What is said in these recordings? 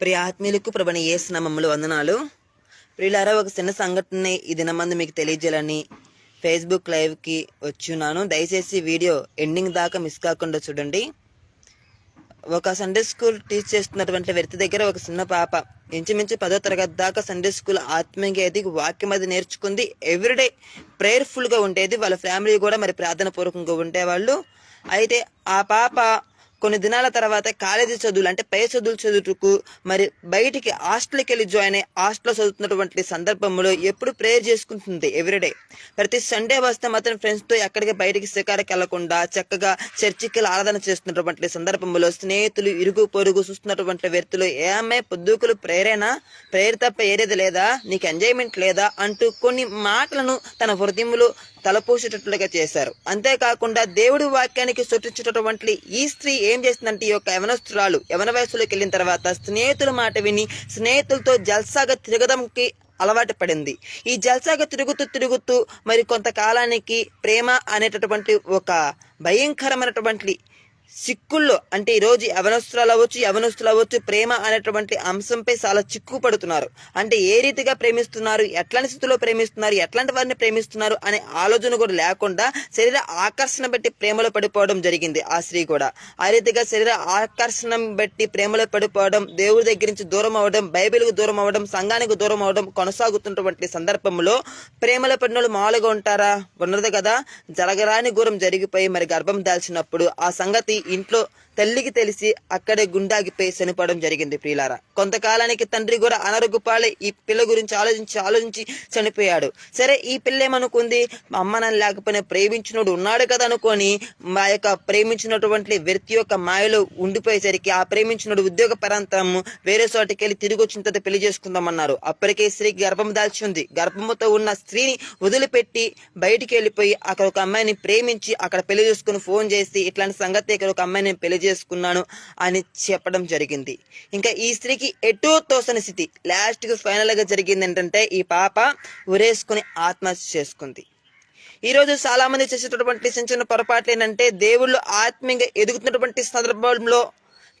ప్రియ ఆత్మీయులకు ప్రభుని యేసు నామములు వందనాలు. ప్రియులారా ఒక చిన్న సంఘటన ఈ దినమందు మీకు తెలియజేయాలని ఫేస్బుక్ లైవ్కి వచ్చున్నాను. దయచేసి వీడియో ఎండింగ్ దాకా మిస్ కాకుండా చూడండి. ఒక సండే స్కూల్ టీచ్ చేస్తున్నటువంటి వ్యక్తి దగ్గర ఒక చిన్న పాప ఇంచుమించు పదో తరగతి దాకా సండే స్కూల్ ఆత్మీయంగా ఎదిగి వాక్యం అది నేర్చుకుంది. ఎవ్రీడే ప్రేయర్ఫుల్గా ఉండేది. వాళ్ళ ఫ్యామిలీ కూడా మరి ప్రార్థన పూర్వకంగా ఉండేవాళ్ళు. అయితే ఆ పాప కొన్ని దినాల తర్వాత కాలేజీ చదువులు అంటే పై చదువులు చదువుటకు మరి బయటికి హాస్టల్కి వెళ్ళి జాయిన్ అయ్యి హాస్టల్లో చదువుతున్నటువంటి సందర్భంలో ఎప్పుడు ప్రేయర్ చేసుకుంటుంది ఎవ్రీడే ప్రతి సండే వస్తే మాత్రం ఫ్రెండ్స్తో ఎక్కడికి బయటికి శికారికి వెళ్ళకుండా చక్కగా చర్చికి వెళ్ళి ఆరాధన చేస్తున్నటువంటి సందర్భంలో స్నేహితులు ఇరుగు పొరుగు చూస్తున్నటువంటి వ్యక్తులు ఏమే పొద్దుకులు ప్రేరేనా ప్రేయర్ తప్ప ఏరేది లేదా నీకు ఎంజాయ్మెంట్ లేదా అంటూ కొన్ని మాటలను తన హృదయంలో తలపోసేటట్లుగా చేశారు. అంతేకాకుండా దేవుడి వాక్యానికి సృష్టించేటటువంటి ఈ స్త్రీ ఏం చేసిందంటే ఈ యొక్క యవనస్తురాలు యవన వయసులోకి వెళ్ళిన తర్వాత స్నేహితుల మాట విని స్నేహితులతో జల్సాగా తిరగడంకి అలవాటు పడింది. ఈ జల్సాగా తిరుగుతూ తిరుగుతూ మరి కొంతకాలానికి ప్రేమ అనేటటువంటి ఒక భయంకరమైనటువంటి సిక్కుల్లో అంటే ఈరోజు యవనస్తులు అవ్వచ్చు యవనస్తులు అవ్వచ్చు ప్రేమ అనేటువంటి అంశంపై చాలా చిక్కు పడుతున్నారు అంటే ఏ రీతిగా ప్రేమిస్తున్నారు ఎట్లాంటి స్థితిలో ప్రేమిస్తున్నారు ఎట్లాంటి వారిని ప్రేమిస్తున్నారు అనే ఆలోచన కూడా లేకుండా శరీర ఆకర్షణ బట్టి ప్రేమలో పడిపోవడం జరిగింది ఆ స్త్రీ కూడా. ఆ రీతిగా శరీర ఆకర్షణ బట్టి ప్రేమలో పడిపోవడం దేవుడి దగ్గర నుంచి దూరం అవ్వడం బైబిల్కు దూరం అవ్వడం సంఘానికి దూరం అవ్వడం కొనసాగుతున్నటువంటి సందర్భంలో ప్రేమలో పడిన వాళ్ళు మామూలుగా ఉంటారా? ఉండదు కదా. జరగరాని ఘోరం జరిగిపోయి మరి గర్భం దాల్చినప్పుడు ఆ సంగతి ఇంట్లో తల్లికి తెలిసి అక్కడే గుండాగిపోయి చనిపోవడం జరిగింది ప్రియులారా. కొంతకాలానికి తండ్రి కూడా అనారోగ్యపాలై ఈ పిల్ల గురించి ఆలోచించి ఆలోచించి చనిపోయాడు. సరే ఈ పిల్ల ఏమనుకుంది? మా అమ్మ లేకపోయినా ప్రేమించినోడు ఉన్నాడు కదా అనుకొని మా యొక్క ప్రేమించినటువంటి వ్యక్తి యొక్క మాయలో ఉండిపోయేసరికి ఆ ప్రేమించినోడు ఉద్యోగ పరాంతం వేరే చోటికి వెళ్ళి తిరిగి వచ్చిన తర్వాత పెళ్ళి చేసుకుందామన్నారు. అప్పటికే స్త్రీకి గర్భం దాల్చి ఉంది. గర్భంతో ఉన్న స్త్రీని వదిలిపెట్టి బయటికి వెళ్ళిపోయి అక్కడ ఒక అమ్మాయిని ప్రేమించి అక్కడ పెళ్ళి చేసుకుని ఫోన్ చేసి ఇట్లాంటి సంగతి ఇక్కడ ఒక అమ్మాయిని పెళ్ళి చేసుకున్నాను అని చెప్పడం జరిగింది. ఇంకా ఈ స్త్రీకి ఎటో తోసని స్థితి. లాస్ట్కి ఫైనల్గా జరిగింది ఏంటంటే ఈ పాప ఉరేసుకుని ఆత్మహత్య చేసుకుంది. ఈ రోజు చేసేటటువంటి చిన్న చిన్న పొరపాట్లు ఏంటంటే దేవుళ్ళు ఆత్మీయంగా ఎదుగుతున్నటువంటి సందర్భంలో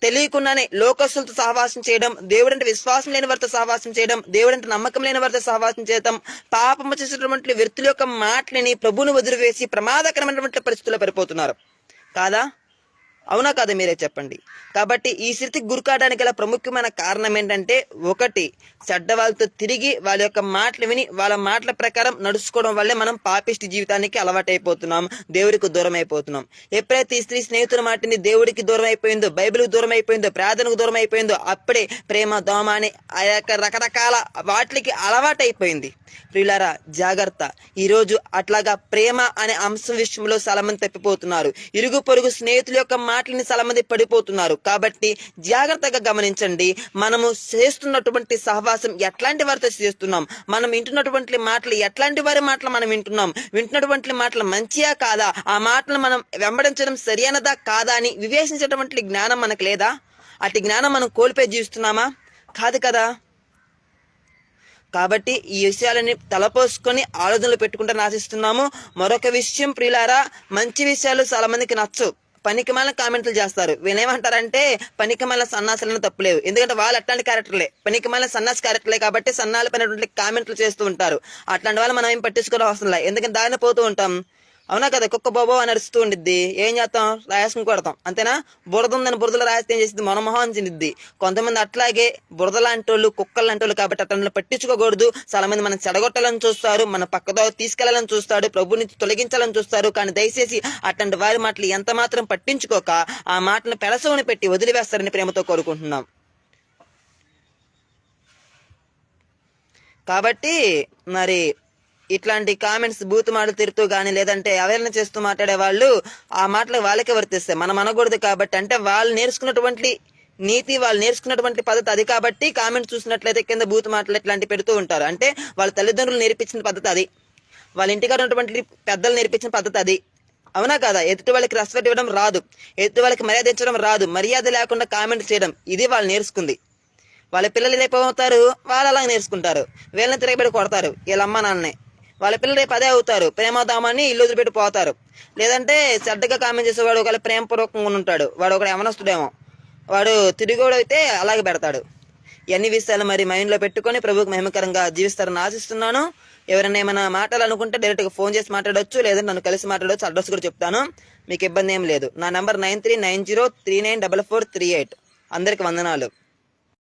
తెలియకుండానే లోకస్తులతో సహవాసం చేయడం దేవుడంటే విశ్వాసం లేని వారితో సహవాసం చేయడం దేవుడంటే నమ్మకం లేని వారితో సహవాసం చేయడం పాపము చేసేటటువంటి వ్యక్తుల యొక్క మాటలని ప్రభువును వదిలివేసి ప్రమాదకరమైనటువంటి పరిస్థితుల్లో పడిపోతున్నారు. కాదా? అవునా కాదు మీరే చెప్పండి? కాబట్టి ఈ స్థితికి గురికావడానికి గల ప్రముఖమైన కారణం ఏంటంటే ఒకటి చెడ్డ వాళ్ళతో తిరిగి వాళ్ళ యొక్క మాటలు విని వాళ్ళ మాటల ప్రకారం నడుచుకోవడం వల్లే మనం పాపిష్టి జీవితానికి అలవాటైపోతున్నాం దేవుడికి దూరం అయిపోతున్నాం ఎప్పుడైతే ఈ స్త్రీ స్నేహితుల మాటని దేవుడికి దూరం అయిపోయిందో బైబిల్కి దూరం అయిపోయిందో ప్రార్థనకు దూరం అయిపోయిందో అప్పుడే ప్రేమ దోమ అని ఆ యొక్క రకరకాల వాటికి అలవాటైపోయింది. ప్రియులారా జాగ్రత్త. ఈరోజు అట్లాగా ప్రేమ అనే అంశం విషయంలో చాలా తప్పిపోతున్నారు. ఇరుగు పొరుగు స్నేహితుల యొక్క మాటలని చాలా మంది పడిపోతున్నారు. కాబట్టి జాగ్రత్తగా గమనించండి. మనము చేస్తున్నటువంటి సహవాసం ఎట్లాంటి వారితో చేస్తున్నాం? మనం వింటున్నటువంటి మాటలు ఎట్లాంటి వారి మాటలు మనం వింటున్నాం? వింటున్నటువంటి మాటలు మంచియా కాదా? ఆ మాటలు మనం వెంబడించడం సరియనదా కాదా అని వివేచించేటువంటి జ్ఞానం మనకు లేదా? అటు జ్ఞానం మనం కోల్పోయి జీవిస్తున్నామా? కాదు కదా. కాబట్టి ఈ విషయాలని తలపోసుకొని ఆలోచనలు పెట్టుకుంటే ఆశిస్తున్నాము. మరొక విషయం ప్రియులారా మంచి విషయాలు చాలా మందికి నచ్చవు. పనికిమాల కామెంట్లు చేస్తారు. వీళ్ళేమంటారంటే పనికిమాల సన్నాసులను తప్పులేవు ఎందుకంటే వాళ్ళు అట్లాంటి క్యారెక్టర్లే. పనికిమాల సన్నాసి క్యారెక్టర్లే కాబట్టి సన్నాలు పైనటువంటి కామెంట్లు చేస్తూ ఉంటారు. అట్లాంటి వాళ్ళు మనం ఏం పట్టించుకోవడం అవసరం లేదు. ఎందుకంటే దారిన పోతూ ఉంటాం. అవునా కదా? కుక్క బాబో అని అరుస్తూ ఉండిద్ది. ఏం చేస్తాం? రాయసం కొడతాం. అంతేనా? బురద ఉందని బురదలో రాస్తే ఏం చేసింది మనమోహం చెందిద్ది కొంతమంది అట్లాగే బురద లాంటి వాళ్ళు కుక్కలు లాంటి వాళ్ళు కాబట్టి అట్లా పట్టించుకోకూడదు. చాలా మంది మనం చెడగొట్టాలని చూస్తారు. మన పక్కదో తీసుకెళ్ళాలని చూస్తాడు ప్రభు నుంచి తొలగించాలని చూస్తారు. కానీ దయచేసి అట్లాంటి వారి మాటలు ఎంత మాత్రం పట్టించుకోక ఆ మాటను పెడసవని పెట్టి వదిలివేస్తారని ప్రేమతో కోరుకుంటున్నాం. కాబట్టి మరి ఇట్లాంటి కామెంట్స్ బూత్ మాటలు తిరుతూ కానీ లేదంటే అవేళన చేస్తూ మాట్లాడే వాళ్ళు ఆ మాటలు వాళ్ళకే వర్తిస్తాయి. మనం అనకూడదు కాబట్టి అంటే వాళ్ళు నేర్చుకున్నటువంటి నీతి వాళ్ళు నేర్చుకున్నటువంటి పద్ధతి అది కాబట్టి కామెంట్స్ చూసినట్లయితే కింద బూత్ మాటలు ఇట్లాంటి పెడుతూ ఉంటారు. అంటే వాళ్ళ తల్లిదండ్రులు నేర్పించిన పద్ధతి అది. వాళ్ళ ఇంటికాడ ఉన్నటువంటి పెద్దలు నేర్పించిన పద్ధతి అది. అవునా కదా? ఎదుటి వాళ్ళకి రెస్పెక్ట్ ఇవ్వడం రాదు. ఎదుటి వాళ్ళకి మర్యాద ఇచ్చడం రాదు. మర్యాద లేకుండా కామెంట్ చేయడం ఇది వాళ్ళు నేర్చుకుంది. వాళ్ళ పిల్లలు రేపు అవుతారు వాళ్ళు అలా నేర్చుకుంటారు. వీళ్ళని తిరగబడి కొడతారు. వీళ్ళ అమ్మ నాన్నే వాళ్ళ పిల్లలు రేపు అదే అవుతారు. ప్రేమదామని ఇల్లు వదిలిపెట్టి పోతారు. లేదంటే శ్రద్ధగా కామెంట్ చేసేవాడు ఒకవేళ ప్రేమపూర్వకంగా ఉంటాడు వాడు ఒకడు యమనస్తుడేమో వాడు తిరిగోడు అయితే అలాగే పెడతాడు. ఇవన్నీ విషయాలు మరి మైండ్లో పెట్టుకొని ప్రభువుకు మహిమకరంగా జీవిస్తారని ఆశిస్తున్నాను. ఎవరైనా ఏమైనా మాట్లాడాలనుకుంటే డైరెక్ట్గా ఫోన్ చేసి మాట్లాడొచ్చు లేదంటే నన్ను కలిసి మాట్లాడొచ్చు. అడ్రస్ కూడా చెప్తాను. మీకు ఇబ్బంది ఏం లేదు. నా number nine three nine zero three nine double four three eight. అందరికి వందనాలు.